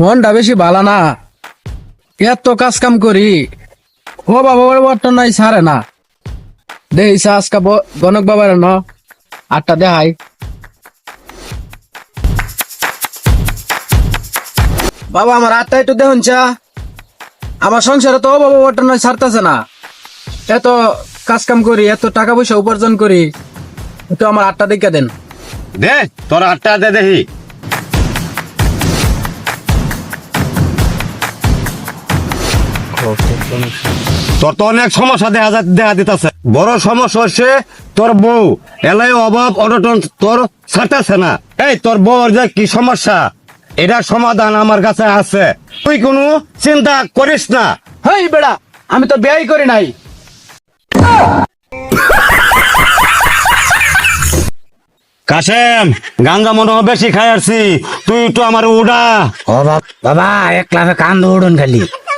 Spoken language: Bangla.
মনটা বেশি ভালো না। এত কাজ কাম করি। ও বাবা বর্তন নাই সারে না। দেইসা আজকা গণক বাবার ন আটটা দেখাই। বাবা, আমার আটটা একটু দেখুন চা। আমার সংসারে তো বাবা বর্তন নাই সারতেছে না। এত কাজ কাম করি, এত টাকা পয়সা উপার্জন করি। একটু আমার আটটা দেখে দেন। দে, তোর আটটা দে দেখি। তোর তো অনেক সমস্যা দেখা যা- দেখা দিতেছে। বড় সমস্যা হচ্ছে তোর বউ। এলাই অভাব অনটন তোর ছাটাছে না। এই তোর বউর যে কি সমস্যা? এটার সমাধান আমার কাছে আছে। তুই কোনো চিন্তা করিস না। হেই বেড়া আমি তো ব্যয় করি নাই। কাশেম গাঞ্জা মনে হয় বেশি খাই আসছি তুই একটু আমার উড়া। ও বাবা এক ক্লাবে কান দৌড়ন খালি।